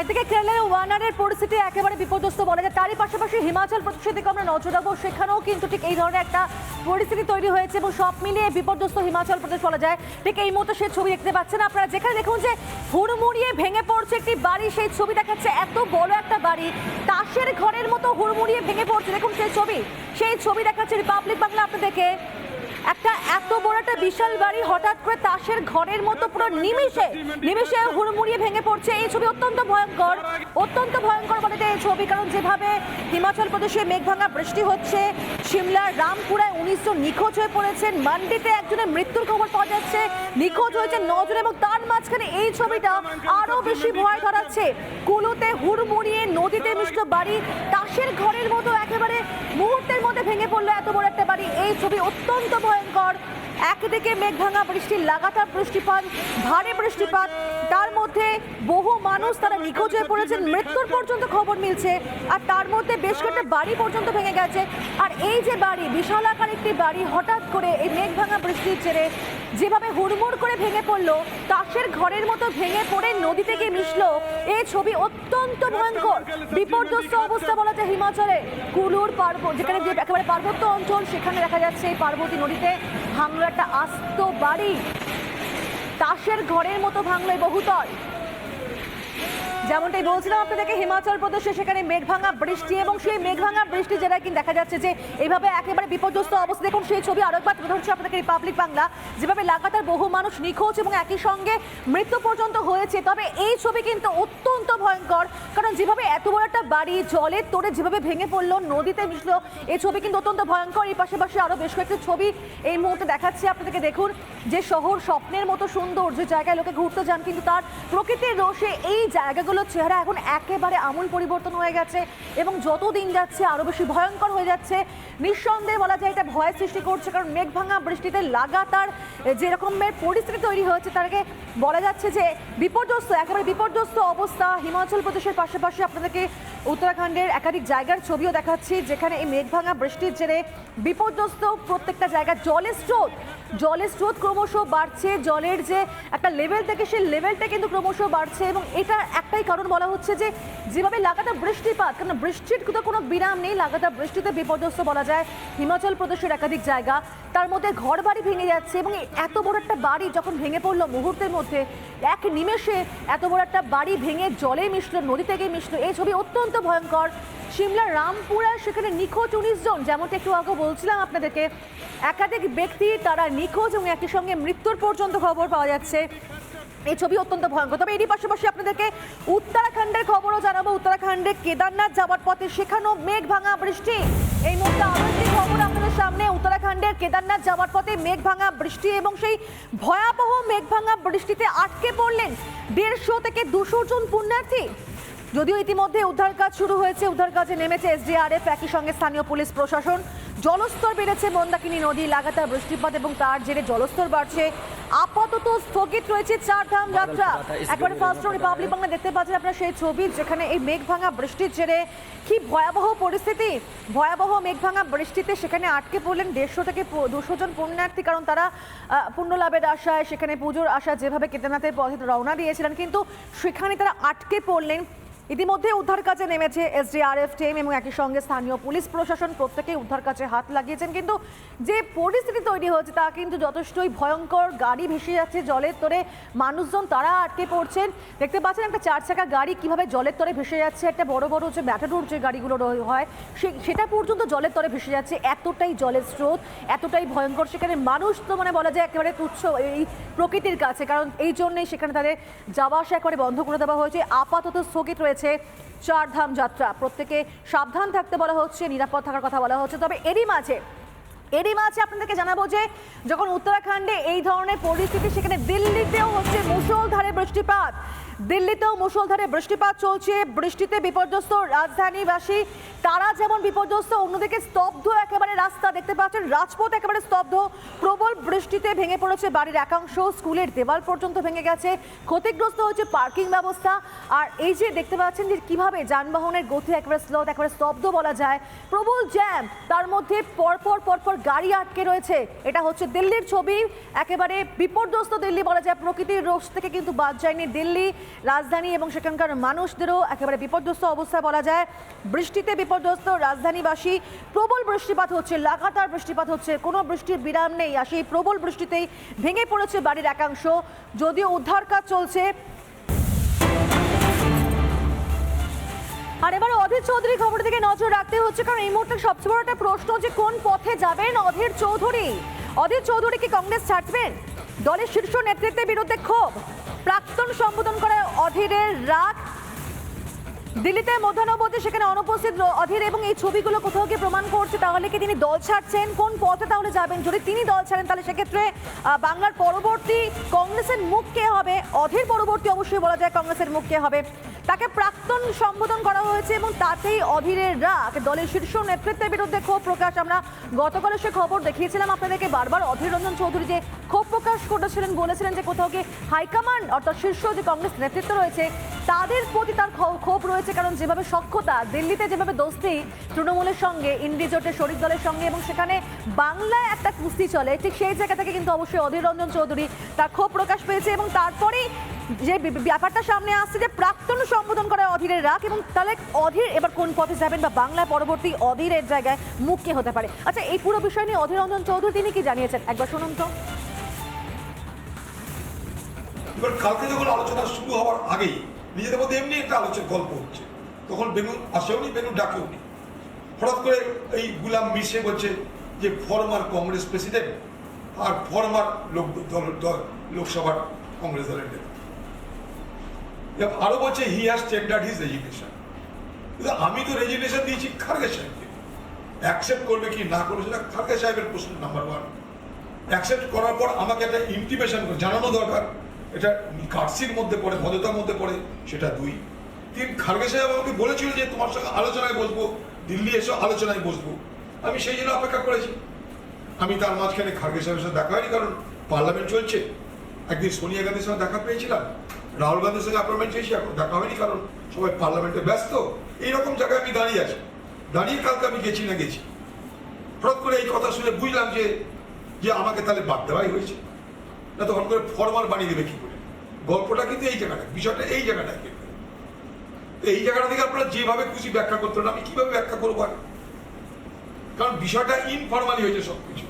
একদিকে কেরলের ওয়ানারের পরিস্থিতি একেবারে বিপর্যস্ত বলা যায়। তারই পাশাপাশি হিমাচল প্রদেশের দিকে আমরা নজর রাখব। সেখানেও কিন্তু ঠিক এই ধরনের একটা পরিস্থিতি তৈরি হয়েছে এবং সব মিলিয়ে বিপর্যস্ত হিমাচল প্রদেশ বলা যায়। ঠিক এই মতো সেই ছবি দেখতে পাচ্ছেন। আপনারা যেখানে দেখুন যে হুড়মুড়িয়ে ভেঙে পড়ছে একটি বাড়ি। সেই ছবি দেখাচ্ছে এত বড় একটা বাড়ি। তাসের ঘরের মতো হুড়মুড়িয়ে ভেঙে পড়ছে। দেখুন সেই ছবি। সেই ছবি দেখাচ্ছে রিপাবলিক বাংলা আপনাদেরকে। একটা এত বড় একটা বিশাল বাড়ি হঠাৎ করে তাসের ঘরের মতো পুরো নিমিষে নিমিষে হুড়মুড়িয়ে ভেঙে পড়ছে। এই ছবি অত্যন্ত ভয়ঙ্কর অত্যন্ত ভয়ঙ্কর বলে এই ছবি, কারণ যেভাবে হিমাচল প্রদেশে মেঘভাঙা বৃষ্টি হচ্ছে, সিমলার রামপুরায় উনিশ জন নিখোঁজ হয়ে পড়েছেন, মান্ডিতে একজনের মৃত্যুর খবর পাওয়া যাচ্ছে, নিখোঁজ হয়েছে নজন এবং তার মাঝখানে এই ছবিটা আরও বেশি ভয় ধরাচ্ছে। কুলুতে হুড়মুড়িয়ে নদীতে মিশল বাড়ি, তাসের ঘরের মতো একেবারে মুহূর্তের মধ্যে ভেঙে পড়ল এত বড় একটা বাড়ি। এই ছবি অত্যন্ত ভয়ঙ্কর। একদিকে মেঘভাঙা বৃষ্টি, লাগাতার বৃষ্টিপাত, ভারী বৃষ্টিপাত। তার মধ্যে বহু মানুষ তারা নিখোঁজ হয়ে পড়েছেন। মৃত্যুর পর্যন্ত খবর মিলছে। আর তার মধ্যে বেশ কয়েকটা বাড়ি পর্যন্ত ভেঙে গেছে। আর এই যে বাড়ি, বিশাল আকার একটি বাড়ি, হঠাৎ করে এই মেঘভাঙা বৃষ্টির ছেড়ে যেভাবে হুড়মুড় করে ভেঙে পড়ল, তাসের ঘরের মতো ভেঙে পড়ে নদীতে গিয়ে মিশলো এই ছবি অত্যন্ত ভয়ঙ্কর। বিপর্যস্ত অবস্থা বলা যায় হিমাচলে কুলুর পার্বত্য যেখানে যে একেবারে পার্বত্য অঞ্চল, সেখানে দেখা যাচ্ছে এই পার্বতী নদীতে ভাঙলো একটা আস্ত বাড়ি। তাসের ঘরের মতো ভাঙলো বহুতল। যেমনটাই বলছিলাম আপনাদেরকে, হিমাচল প্রদেশে সেখানে মেঘভাঙা বৃষ্টি এবং সেই মেঘভাঙা বৃষ্টি যেটা কিন্তু দেখা যাচ্ছে যে এইভাবে একেবারে বিপর্যস্ত অবস্থা। দেখুন, সেই ছবি আরেকবার তুলে ধরছে আপনাদেরকে রিপাবলিক বাংলা যেভাবে লাগাতার বহু মানুষ নিখোঁজ এবং একই সঙ্গে মৃত্যু পর্যন্ত হয়েছে। তবে এই ছবি কিন্তু অত্যন্ত ভয়ঙ্কর, কারণ যেভাবে এত বড় একটা বাড়ি, জলের তোড়ে যেভাবে ভেঙে পড়ল, নদীতে মিশলো, এই ছবি কিন্তু অত্যন্ত ভয়ঙ্কর। এই পাশাপাশি আরও বেশ কয়েকটি ছবি এই মুহূর্তে দেখাচ্ছি আপনাদেরকে। দেখুন, যে শহর স্বপ্নের মতো সুন্দর, যে জায়গায় লোকে ঘুরতে যান, কিন্তু তার প্রকৃতির রোষে এই জায়গাগুলোর চেহারা এখন একেবারে আমূল পরিবর্তন হয়ে গেছে এবং যত দিন যাচ্ছে আরও বেশি ভয়ঙ্কর হয়ে যাচ্ছে। নিঃসন্দেহে বলা যায় এটা ভয় সৃষ্টি করছে, কারণ মেঘ ভাঙা বৃষ্টিতে লাগাতার যে রকমের পরিস্থিতি তৈরি হয়েছে তাকে বলা যাচ্ছে যে বিপর্যস্ত, একেবারে বিপর্যস্ত অবস্থা হিমাচল প্রদেশের পাশাপাশি আপনাদেরকে উত্তরাখণ্ডের একাধিক জায়গার ছবিও দেখাচ্ছি, যেখানে এই মেঘভাঙা বৃষ্টির জেরে বিপর্যস্ত প্রত্যেকটা জায়গা। জলের স্রোত জলের স্রোত ক্রমশ বাড়ছে। জলের যে একটা লেভেল থেকে, সেই লেভেলটা কিন্তু ক্রমশ বাড়ছে এবং এটা একটাই কারণ বলা হচ্ছে যে, যেভাবে লাগাতার বৃষ্টিপাত, কারণ বৃষ্টির তো কোনো বিরাম নেই, লাগাতার বৃষ্টিতে বিপর্যস্ত বলা যায় হিমাচল প্রদেশের একাধিক জায়গা। তার মধ্যে ঘর বাড়ি ভেঙে যাচ্ছে এবং এত বড় একটা বাড়ি যখন ভেঙে পড়ল মুহূর্তের মধ্যে, এক নিমেষে এত বড় একটা বাড়ি ভেঙে জলে মিশলো নদীতে গিয়ে মিশলো। এই ছবি অত্যন্ত ভয়ঙ্কর। সিমলার রামপুরা, সেখানে নিখোঁজ উনিশ জন, যেমনটা একটু আগে বলছিলাম আপনাদেরকে। একাধিক ব্যক্তি তারা নিখোঁজ এবং একই সঙ্গে মৃত্যুর পর্যন্ত খবর পাওয়া যাচ্ছে। এই ছবি অত্যন্ত ভয়ঙ্কর। তবে এরই পাশাপাশি আপনাদেরকে উত্তরাখণ্ডের খবরও জানাব। উত্তরাখণ্ডে কেদারনাথ যাওয়ার পথে সেখানেও মেঘ ভাঙা বৃষ্টি। এই মুহূর্তে আরও একটি খবর আপনাদের সামনে। উত্তরাখণ্ডের কেদারনাথ যাওয়ার পথে মেঘ ভাঙা বৃষ্টি এবং সেই ভয়াবহ মেঘ ভাঙা বৃষ্টিতে আটকে পড়লেন দেড়শো থেকে দুশো জন পুণ্যার্থী। যদিও ইতিমধ্যে উদ্ধার কাজ শুরু হয়েছে উদ্ধার কাজে নেমেছে এসডিআরএফ একই সঙ্গে স্থানীয় পুলিশ প্রশাসন। জলস্তর বেড়েছে মন্দাকিনী নদী লাগাতার বৃষ্টিপাত এবং তার জেরে জলস্তর বাড়ছে। আপাতত স্থগিত রয়েছে চার ধাম যাত্রা। একবারে ফার্স্ট রিপাবলিক বাংলা দেখতে পাচ্ছেন আপনারা সেই ছবি যেখানে এই মেঘ ভাঙা বৃষ্টির জেরে কি ভয়াবহ পরিস্থিতি? ভয়াবহ মেঘ ভাঙা বৃষ্টিতে সেখানে আটকে পড়লেন দেড়শো থেকে দুশো জন পুণ্যার্থী কারণ তারা পুণ্য লাভের আশায় সেখানে পুজোর আশা যেভাবে কেদারনাথের পথে রওনা দিয়েছিলেন কিন্তু সেখানে তারা আটকে পড়লেন ইতিমধ্যে উদ্ধার কাজে নেমেছে এসডিআরএফ টিম এবং একই সঙ্গে স্থানীয় পুলিশ প্রশাসন প্রত্যেকেই উদ্ধার কাজে হাত লাগিয়েছেন। কিন্তু যে পরিস্থিতি তৈরি হয়েছে তা কিন্তু যথেষ্টই ভয়ঙ্কর। গাড়ি ভেসে যাচ্ছে জলের তরে, মানুষজন তারা আটকে পড়ছেন। দেখতে পাচ্ছেন একটা চার চাকা গাড়ি কীভাবে জলের তরে ভেসে যাচ্ছে। একটা বড় বড় যে ম্যাটাডোর যে গাড়িগুলো হয়, সে- সেটা পর্যন্ত জলের তরে ভেসে যাচ্ছে। এতটাই জলের স্রোত, এতটাই ভয়ঙ্কর। সেখানে মানুষ তো মানে বলা যায় একেবারে তুচ্ছ এই প্রকৃতির কাছে। কারণ এই জন্যই সেখানে তাদের যাওয়া আসা একেবারে বন্ধ করে দেওয়া হয়েছে। আপাতত স্থগিত রয়েছে চার ধাম যাত্রা। প্রত্যেকে সাবধান থাকতে বলা হচ্ছে, নিরাপদ থাকার কথা বলা হচ্ছে। তবে এরই মাঝে এরই মাঝে আপনাদেরকে জানাব যে যখন উত্তরাখণ্ডে এই ধরনের পরিস্থিতি, সেখানে দিল্লিতেও হচ্ছে মুসলধারে বৃষ্টিপাত। দিল্লিতেও মুষলধারে বৃষ্টিপাত চলছে। বৃষ্টিতে বিপর্যস্ত রাজধানীবাসী, তারা যেমন বিপর্যস্ত, অন্যদিকে স্তব্ধ একেবারে রাস্তা দেখতে পাচ্ছেন। রাজপথ একেবারে স্তব্ধ। প্রবল বৃষ্টিতে ভেঙে পড়েছে বাড়ির একাংশ। স্কুলের দেওয়াল পর্যন্ত ভেঙে গেছে। ক্ষতিগ্রস্ত হয়েছে পার্কিং ব্যবস্থা। আর এই যে দেখতে পাচ্ছেন যে কীভাবে যানবাহনের গতি একেবারে স্লো একেবারে স্তব্ধ বলা যায়। প্রবল জ্যাম তার মধ্যে পরপর পরপর গাড়ি আটকে রয়েছে। এটা হচ্ছে দিল্লির ছবি। একেবারে বিপর্যস্ত দিল্লি বলা যায়। প্রকৃতির রোষ থেকে কিন্তু বাদ যায়নি দিল্লি। রাজধানী এবং সেখানকার মানুষদেরও একেবারে বিপর্যস্ত অবস্থা বলা যায়। বৃষ্টিতে বিপর্যস্ত রাজধানীবাসী, প্রবল বৃষ্টিপাত হচ্ছে, লাগাতার বৃষ্টিপাত হচ্ছে, কোনো বৃষ্টির বিরাম নেই আর সেই প্রবল বৃষ্টিতেই ভেঙে পড়েছে বাড়ির একাংশ। যদিও উদ্ধার কাজ চলছে। আর এবার অধীর চৌধুরী খবরের দিকে নজর রাখতে হচ্ছে, কারণ এই মুহূর্তে সবচেয়ে বড় একটা প্রশ্ন যে কোন পথে যাবেন অধীর চৌধুরী? অধীর চৌধুরী কি কংগ্রেস ছাড়বেন? দলের শীর্ষ নেতৃত্বের বিরুদ্ধে ক্ষোভ, প্রাক্তন সম্বোধন করে অধীরের রাগ দিল্লিতে মধ্যাহ্নবর্তী সেখানে অনুপস্থিত অধীর এবং এই ছবিগুলো কোথাও গিয়ে প্রমাণ করছে, তাহলে কি তিনি দল ছাড়ছেন? কোন পথে তাহলে যাবেন? যদি তিনি দল ছাড়েন, তাহলে সেক্ষেত্রে বাংলার পরবর্তী কংগ্রেসের মুখ কে হবে? অধীর পরবর্তী অবশ্যই বলা যায় কংগ্রেসের মুখ কে হবে। তাকে প্রাক্তন সম্বোধন করা হয়েছে এবং তাতেই অধীরের রাগ। দলের শীর্ষ নেতৃত্বের বিরুদ্ধে ক্ষোভ প্রকাশ। আমরা গতকাল সে খবর দেখিয়েছিলাম আপনাদেরকে। বারবার অধীর রঞ্জন চৌধুরী যে ক্ষোভ প্রকাশ করেছিলেন, বলেছিলেন যে কোথাও গিয়ে হাইকমান্ড অর্থাৎ শীর্ষ যে কংগ্রেস নেতৃত্ব রয়েছে, তাদের প্রতি তার ক্ষোভ রয়েছে। কারণ যেভাবে সক্ষতা দিল্লিতে যেভাবে দোস্তি, তৃণমূলের সঙ্গে ইন্ডি জোটের শরিক দলের সঙ্গে, এবং সেখানে বাংলায় একটা কুস্তি চলে, ঠিক সেই জায়গা থেকে কিন্তু অবশ্যই অধীর রঞ্জন চৌধুরী তার ক্ষোভ প্রকাশ পেয়েছে, এবং তারপরেই যে ব্যাপারটা সামনে আসছে যে প্রাক্তন সম্বোধন করা অধীরের রাগ, এবং তাহলে অধীর এবার কোন পথে যাবেন বা বাংলায় পরবর্তী অধীরের জায়গায় মুখ কে হতে পারে? আচ্ছা এই পুরো বিষয় নিয়ে অধীর রঞ্জন চৌধুরী তিনি কি জানিয়েছেন? একবার শুনুন তো। এবার কালকে যখন আলোচনা শুরু হওয়ার আগেই নিজেদের মধ্যে এমনি একটা আলোচনা গল্প হচ্ছে। তখন বেনু আসেওনি বেনু ডাকেওনি হঠাৎ করে এই গুলাম মিশে বলছে যে ফরমার কংগ্রেস প্রেসিডেন্ট আর ফরমার লোক দল লোকসভার কংগ্রেস দলের নেতা। আরও বলছে he has tendered his resignation কিন্তু আমি তো রেজিগনেশন দিয়েছি খারগে সাহেবকে। অ্যাকসেপ্ট করবে কি না করবে সেটা খারগে সাহেবের প্রশ্ন নাম্বার ওয়ান অ্যাকসেপ্ট করার পর আমাকে একটা ইন্টিমেশন জানানো দরকার। এটা কার্সির মধ্যে পড়ে, ভদ্রতার মধ্যে পড়ে, সেটা দুই। তিন খারগে সাহেব আমাকে বলেছিল যে তোমার সঙ্গে আলোচনায় বসবো, দিল্লি এসে আলোচনায় বসবো। আমি সেই জন্য অপেক্ষা করেছি। আমি তার মাঝখানে খারগে সাহেবের সাথে দেখা হয়নি, কারণ পার্লামেন্ট চলছে। একদিন সোনিয়া গান্ধীর সঙ্গে দেখা পেয়েছিলাম। রাহুল গান্ধীর সঙ্গে অ্যাপয়েন্টমেন্ট চেয়েছি, এখন দেখা হয়নি, কারণ সবাই পার্লামেন্টে ব্যস্ত। এইরকম জায়গায় আমি দাঁড়িয়ে আছি। দাঁড়িয়ে কালকে আমি গেছি না গেছি। হঠাৎ করে এই কথা শুনে বুঝলাম যে যে আমাকে তাহলে বাদ দেওয়াই হয়েছে। না তো হঠাৎ করে ফরমাল বানিয়ে দেবে কি করে? গল্পটা কিন্তু এই জায়গাটা বিষয়টা এই জায়গাটা এই জায়গাটা থেকে আপনারা যেভাবে খুশি ব্যাখ্যা করতে পারেন আমি কীভাবে ব্যাখ্যা করব আর? কারণ বিষয়টা ইনফরমালি হয়েছে সবকিছু।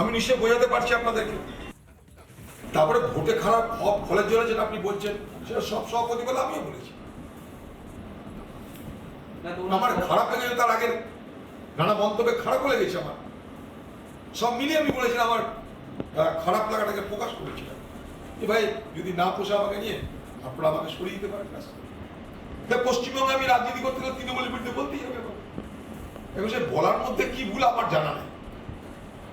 আমি নিশ্চয় বোঝাতে পারছি আপনাদেরকে। তারপরে ভোটে খারাপ ফলের জন্য যেটা আপনি বলছেন সেটা সব সভাপতি বলে আমিও বলেছি। আমার খারাপ লেগেছে তার আগের নানা মন্তব্যে খারাপও লেগেছে আমার। সব মিলিয়ে আমি বলেছিলাম আমার খারাপ লাগাটাকে প্রকাশ করেছিলাম যে ভাই, যদি না পোষা আমাকে নিয়ে, আপনারা আমাকে সরিয়ে দিতে পারেন ব্যাস। পশ্চিমবঙ্গে আমি রাজনীতি করতে গেলে তৃণমূলের বিরুদ্ধে বলতেই হবে। এবং সে বলার মধ্যে কি ভুল আমার জানা নেই।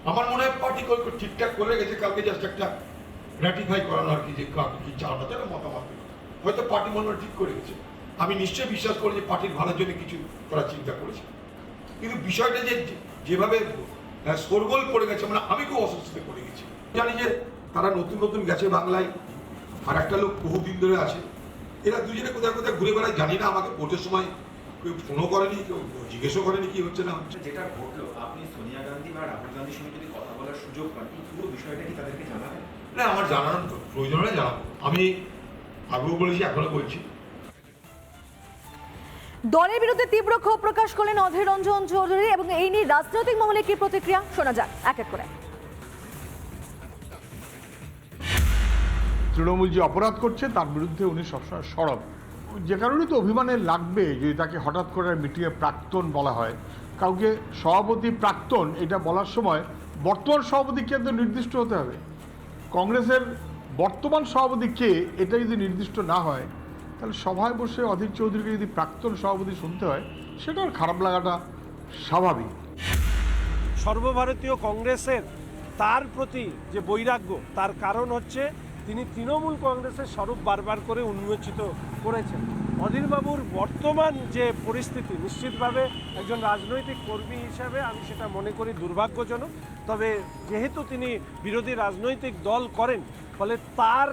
আমার মনে হয় পার্টি ঠিকঠাক করে গেছে কালকে জাস্ট একটা গ্র্যাটিফাই করানো আর কি যে কাকে কি চাও না তারা মতামত হয়তো পার্টি মনে ঠিক করে গেছে আমি নিশ্চয়ই বিশ্বাস করি যে পার্টির ভালোর জন্য কিছু করার চিন্তা করেছে। কিন্তু বিষয়টা যে- যেভাবে আহ, শোরগোল পড়ে গেছে মানে আমি খুব অস্বস্তিতে পড়ে গেছি। জানি যে তারা নতুন নতুন গেছে বাংলায় আর একটা লোক বহুদিন ধরে আছে। এরা দুজনে কোথায় কোথায় ঘুরে বেড়ায় জানি না আমাকে ভোটের সময় কেউ ফোনও করেনি কেউ জিজ্ঞেসও করেনি কি হচ্ছে না। হচ্ছে যেটা ঘটলো আপনি সোনিয়া গান্ধী বা রাহুল গান্ধীর সঙ্গে যদি কথা বলার সুযোগ পান এই পুরো বিষয়টা কি তাদেরকে জানাবেন? না আমার জানানোর প্রয়োজন হলে জানাব। আমি আগেও বলেছি এখনও বলছি। দলের বিরুদ্ধে তীব্র ক্ষোভ প্রকাশ করলেন অধীর রঞ্জন চৌধুরী এবং এই নিয়ে রাজনৈতিক মহলে কি প্রতিক্রিয়া? শোনা যাক, এক এক করে। তৃণমূল যে অপরাধ করছে, তার বিরুদ্ধে উনি সবসময় সরব। যে কারণে তো অভিমানে লাগবে যদি তাকে হঠাৎ করে মিটিয়ে প্রাক্তন বলা হয়। কাউকে সভাপতি প্রাক্তন, এটা বলার সময় বর্তমান সভাপতি কে তো নির্দিষ্ট হতে হবে? কংগ্রেসের বর্তমান সভাপতি কে, এটা যদি নির্দিষ্ট না হয় তাহলে সভায় বসে অধীর চৌধুরীকে যদি প্রাক্তন সভাপতি শুনতে হয় সেটার খারাপ লাগাটা স্বাভাবিক। সর্বভারতীয় কংগ্রেসের তার প্রতি যে বৈরাগ্য, তার কারণ হচ্ছে তিনি তৃণমূল কংগ্রেসের স্বরূপ বারবার করে উন্মোচিত করেছেন। অধীরবাবুর বর্তমান যে পরিস্থিতি, নিশ্চিতভাবে একজন রাজনৈতিক কর্মী হিসাবে আমি সেটা মনে করি দুর্ভাগ্যজনক। তবে যেহেতু তিনি বিরোধী রাজনৈতিক দল করেন, ফলে তার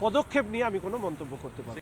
পদক্ষেপ নিয়ে আমি কোনো মন্তব্য করতে পারি।